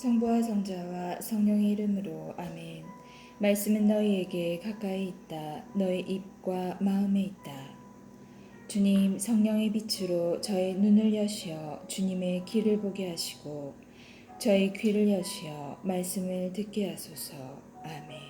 성부와 성자와 성령의 이름으로 아멘. 말씀은 너희에게 가까이 있다. 너희 입과 마음에 있다. 주님 성령의 빛으로 저의 눈을 여시어 주님의 길을 보게 하시고 저의 귀를 여시어 말씀을 듣게 하소서. 아멘.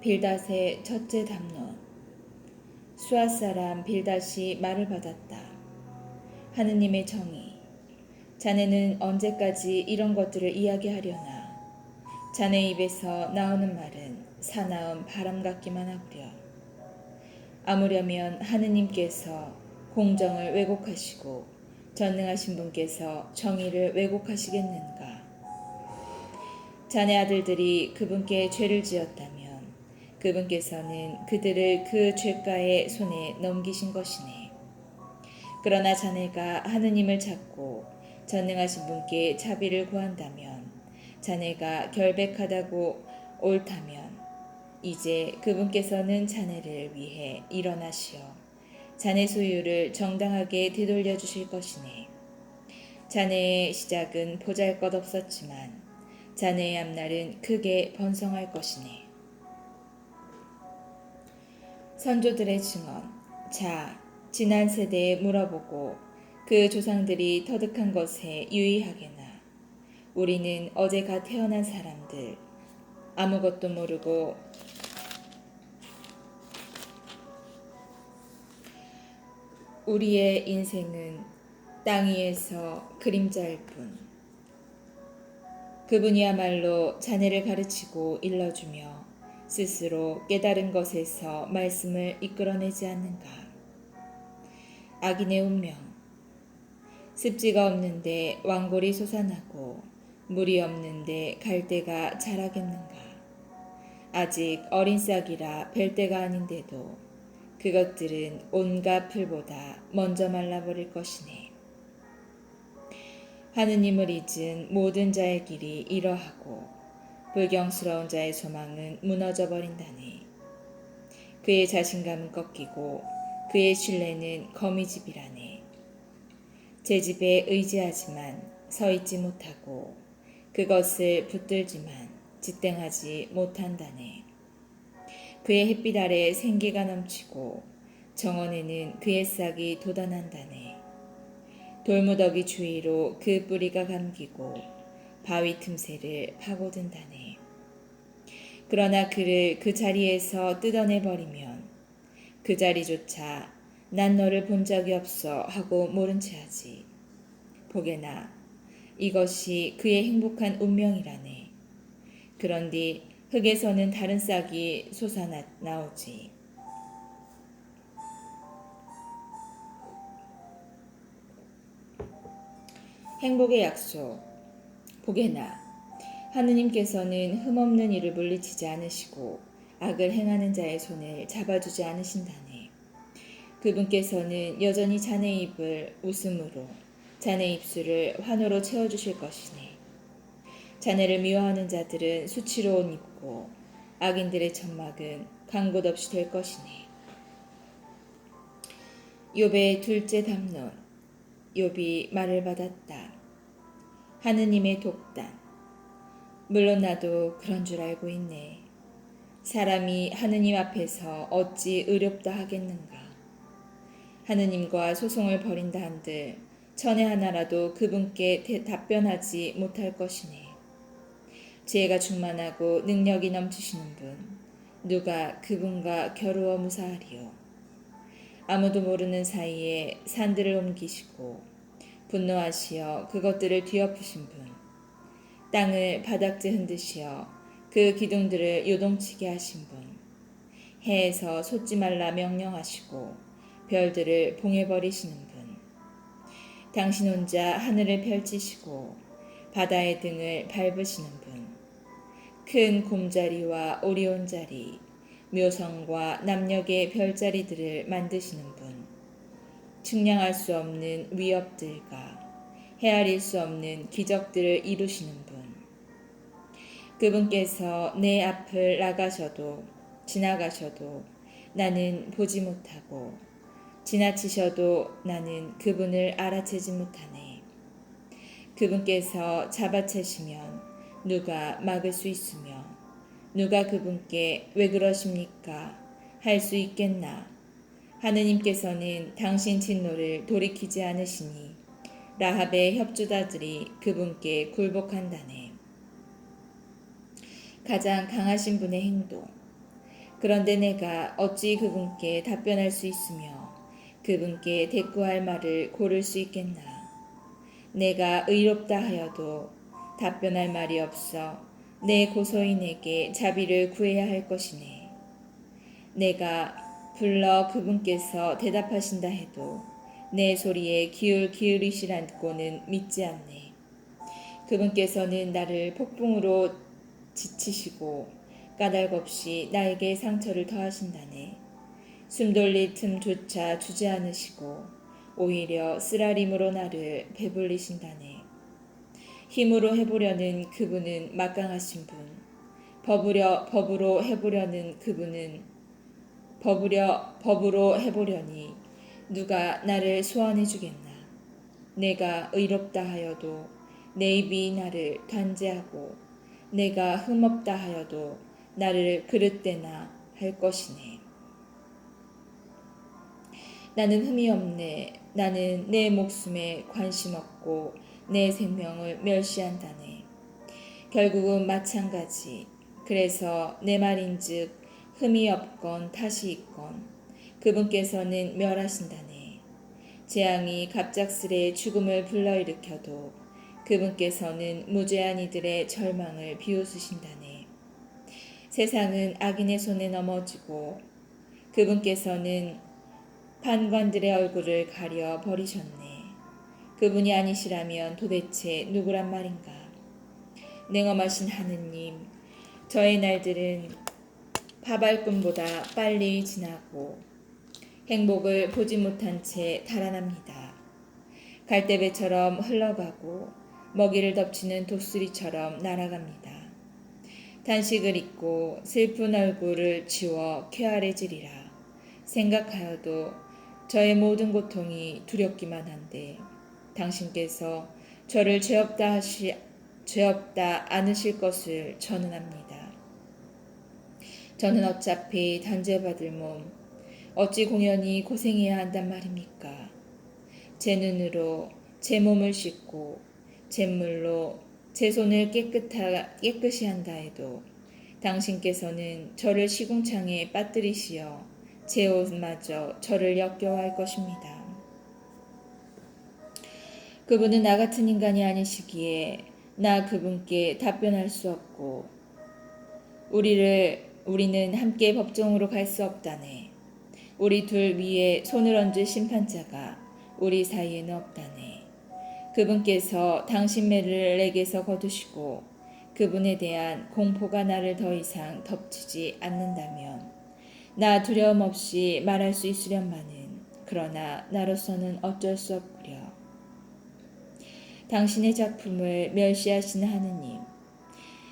빌닷의 첫째 담론 수아 사람 빌닷이 말을 받았다. 하느님의 정의 자네는 언제까지 이런 것들을 이야기하려나? 자네 입에서 나오는 말은 사나운 바람 같기만 하구려. 아무려면 하느님께서 공정을 왜곡하시고 전능하신 분께서 정의를 왜곡하시겠는가? 자네 아들들이 그분께 죄를 지었다면 그분께서는 그들을 그 죄가의 손에 넘기신 것이네. 그러나 자네가 하느님을 찾고 전능하신 분께 자비를 구한다면 자네가 결백하다고 옳다면 이제 그분께서는 자네를 위해 일어나시어 자네 소유를 정당하게 되돌려 주실 것이네. 자네의 시작은 보잘 것 없었지만 자네의 앞날은 크게 번성할 것이네. 선조들의 증언. 자, 지난 세대에 물어보고 그 조상들이 터득한 것에 유의하게나 우리는 어제 가 태어난 사람들 아무것도 모르고 우리의 인생은 땅 위에서 그림자일 뿐 그분이야말로 자네를 가르치고 일러주며 스스로 깨달은 것에서 말씀을 이끌어내지 않는가. 악인의 운명. 습지가 없는데 왕골이 솟아나고 물이 없는데 갈대가 자라겠는가. 아직 어린 싹이라 뵐 때가 아닌데도 그것들은 온갖 풀보다 먼저 말라버릴 것이네. 하느님을 잊은 모든 자의 길이 이러하고 불경스러운 자의 소망은 무너져 버린다네. 그의 자신감은 꺾이고 그의 신뢰는 거미집이라네. 제 집에 의지하지만 서 있지 못하고 그것을 붙들지만 직등하지 못한다네. 그의 햇빛 아래 생기가 넘치고 정원에는 그의 싹이 돋아난다네. 돌무더기 주위로 그 뿌리가 감기고 바위 틈새를 파고든다네. 그러나 그를 그 자리에서 뜯어내버리면 그 자리조차 난 너를 본 적이 없어 하고 모른 채 하지. 보게나 이것이 그의 행복한 운명이라네. 그런디 흙에서는 다른 싹이 솟아나오지. 행복의 약속. 보게나 하느님께서는 흠없는 일을 물리치지 않으시고 악을 행하는 자의 손을 잡아주지 않으신다네. 그분께서는 여전히 자네 입을 웃음으로 자네 입술을 환호로 채워주실 것이네. 자네를 미워하는 자들은 수치로 옷 입고 악인들의 천막은 간곳 없이 될 것이네. 욥의 둘째 담론 욥이 말을 받았다. 하느님의 독단 물론 나도 그런 줄 알고 있네. 사람이 하느님 앞에서 어찌 의롭다 하겠는가. 하느님과 소송을 벌인다 한들 천에 하나라도 그분께 답변하지 못할 것이네. 지혜가 충만하고 능력이 넘치시는 분, 누가 그분과 겨루어 무사하리요. 아무도 모르는 사이에 산들을 옮기시고 분노하시어 그것들을 뒤엎으신 분, 땅을 바닥재 흔드시어 그 기둥들을 요동치게 하신 분, 해에서 솟지 말라 명령하시고 별들을 봉해버리시는 분, 당신 혼자 하늘을 펼치시고 바다의 등을 밟으시는 분, 큰 곰자리와 오리온자리, 묘성과 남녘의 별자리들을 만드시는 분, 측량할 수 없는 위협들과 헤아릴 수 없는 기적들을 이루시는 분, 그분께서 내 앞을 나가셔도 지나가셔도 나는 보지 못하고 지나치셔도 나는 그분을 알아채지 못하네. 그분께서 잡아채시면 누가 막을 수 있으며 누가 그분께 왜 그러십니까? 할 수 있겠나? 하느님께서는 당신 진노를 돌이키지 않으시니 라합의 협주자들이 그분께 굴복한다네. 가장 강하신 분의 행동. 그런데 내가 어찌 그분께 답변할 수 있으며 그분께 대꾸할 말을 고를 수 있겠나? 내가 의롭다 하여도 답변할 말이 없어 내 고소인에게 자비를 구해야 할 것이네. 내가 불러 그분께서 대답하신다 해도 내 소리에 기울 기울이시라고는 믿지 않네. 그분께서는 나를 폭풍으로 지치시고 까닭 없이 나에게 상처를 더하신다네. 숨 돌릴 틈조차 주지 않으시고 오히려 쓰라림으로 나를 배불리신다네. 힘으로 해보려는 그분은 막강하신 분. 법으려 법으로 해보려는 그분은 법으려 법으로 해보려니 누가 나를 소환해 주겠나. 내가 의롭다 하여도 내 입이 나를 단죄하고 내가 흠없다 하여도 나를 그릇되나 할 것이네. 나는 흠이 없네. 나는 내 목숨에 관심 없고 내 생명을 멸시한다네. 결국은 마찬가지. 그래서 내 말인즉 흠이 없건 탓이 있건 그분께서는 멸하신다네. 재앙이 갑작스레 죽음을 불러일으켜도 그분께서는 무죄한 이들의 절망을 비웃으신다네. 세상은 악인의 손에 넘어지고 그분께서는 판관들의 얼굴을 가려 버리셨네. 그분이 아니시라면 도대체 누구란 말인가? 냉엄하신 하느님, 저의 날들은 파발꿈보다 빨리 지나고 행복을 보지 못한 채 달아납니다. 갈대배처럼 흘러가고 먹이를 덮치는 독수리처럼 날아갑니다. 단식을 잊고 슬픈 얼굴을 지워 쾌활해지리라 생각하여도 저의 모든 고통이 두렵기만 한데 당신께서 저를 죄없다 하시 죄없다 않으실 것을 저는 압니다. 저는 어차피 단죄받을 몸 어찌 공연히 고생해야 한단 말입니까? 제 눈으로 제 몸을 씻고 잿물로 제 손을 깨끗하, 깨끗이 한다 해도 당신께서는 저를 시궁창에 빠뜨리시어 제 옷마저 저를 역겨워할 것입니다. 그분은 나 같은 인간이 아니시기에 나 그분께 답변할 수 없고 우리를 우리는 함께 법정으로 갈 수 없다네. 우리 둘 위에 손을 얹을 심판자가 우리 사이에는 없다네. 그분께서 당신 매를 내게서 거두시고 그분에 대한 공포가 나를 더 이상 덮치지 않는다면 나 두려움 없이 말할 수 있으련마는 그러나 나로서는 어쩔 수 없구려. 당신의 작품을 멸시하시는 하느님,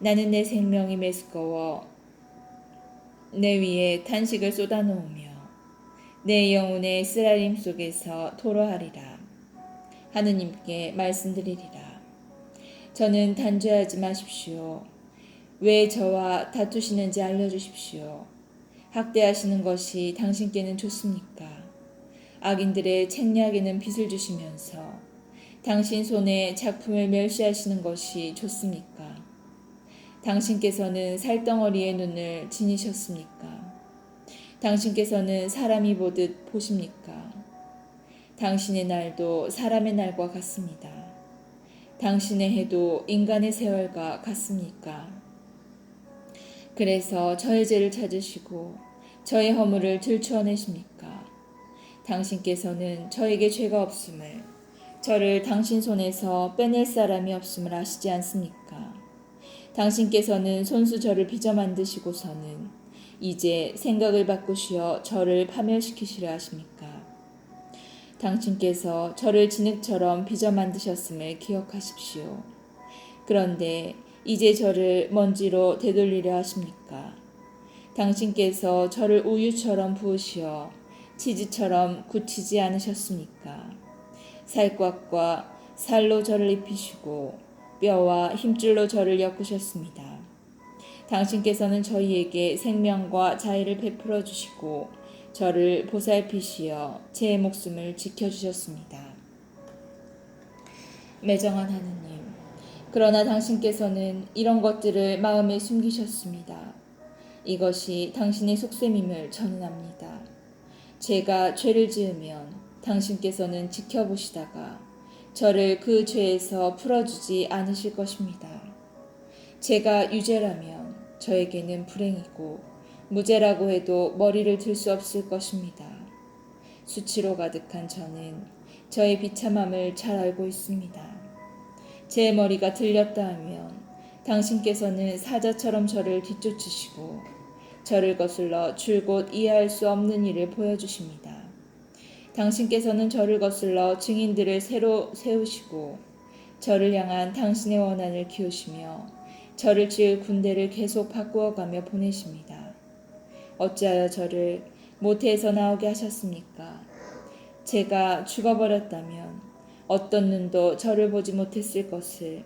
나는 내 생명이 메스꺼워 내 위에 탄식을 쏟아놓으며 내 영혼의 쓰라림 속에서 토로하리라. 하느님께 말씀드리리라. 저는 단죄하지 마십시오. 왜 저와 다투시는지 알려주십시오. 학대하시는 것이 당신께는 좋습니까? 악인들의 책략에는 빚을 주시면서 당신 손에 작품을 멸시하시는 것이 좋습니까? 당신께서는 살덩어리의 눈을 지니셨습니까? 당신께서는 사람이 보듯 보십니까? 당신의 날도 사람의 날과 같습니다. 당신의 해도 인간의 세월과 같습니까? 그래서 저의 죄를 찾으시고 저의 허물을 들추어내십니까? 당신께서는 저에게 죄가 없음을 저를 당신 손에서 빼낼 사람이 없음을 아시지 않습니까? 당신께서는 손수 저를 빚어 만드시고서는 이제 생각을 바꾸시어 저를 파멸시키시려 하십니까? 당신께서 저를 진흙처럼 빚어 만드셨음을 기억하십시오. 그런데 이제 저를 먼지로 되돌리려 하십니까? 당신께서 저를 우유처럼 부으시어 치즈처럼 굳히지 않으셨습니까? 살갗과 살로 저를 입히시고 뼈와 힘줄로 저를 엮으셨습니다. 당신께서는 저희에게 생명과 자유를 베풀어 주시고 저를 보살피시어 제 목숨을 지켜 주셨습니다. 매정한 하느님, 그러나 당신께서는 이런 것들을 마음에 숨기셨습니다. 이것이 당신의 속셈임을 압니다. 제가 죄를 지으면 당신께서는 지켜보시다가 저를 그 죄에서 풀어주지 않으실 것입니다. 제가 유죄라면 저에게는 불행이고 무죄라고 해도 머리를 들 수 없을 것입니다. 수치로 가득한 저는 저의 비참함을 잘 알고 있습니다. 제 머리가 들렸다 하면 당신께서는 사자처럼 저를 뒤쫓으시고 저를 거슬러 줄곧 이해할 수 없는 일을 보여주십니다. 당신께서는 저를 거슬러 증인들을 새로 세우시고 저를 향한 당신의 원한을 키우시며 저를 지을 군대를 계속 바꾸어가며 보내십니다. 어찌하여 저를 모태에서 나오게 하셨습니까? 제가 죽어버렸다면 어떤 눈도 저를 보지 못했을 것을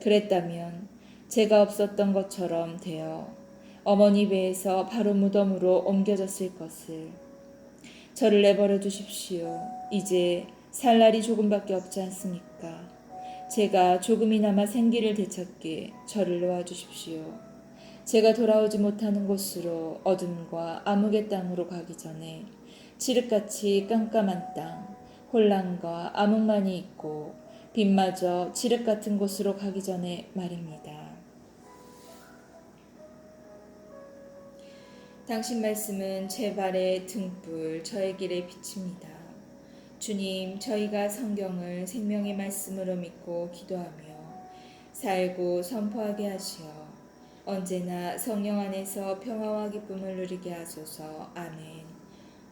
그랬다면 제가 없었던 것처럼 되어 어머니 배에서 바로 무덤으로 옮겨졌을 것을 저를 내버려 두십시오. 이제 살 날이 조금밖에 없지 않습니까? 제가 조금이나마 생기를 되찾게 저를 놓아 주십시오. 제가 돌아오지 못하는 곳으로 어둠과 암흑의 땅으로 가기 전에 칠흑같이 깜깜한 땅, 혼란과 암흑만이 있고 빛마저 칠흑 같은 곳으로 가기 전에 말입니다. 당신 말씀은 제 발의 등불, 저의 길에 비칩니다. 주님, 저희가 성경을 생명의 말씀으로 믿고 기도하며 살고 선포하게 하시어 언제나 성령 안에서 평화와 기쁨을 누리게 하소서. 아멘.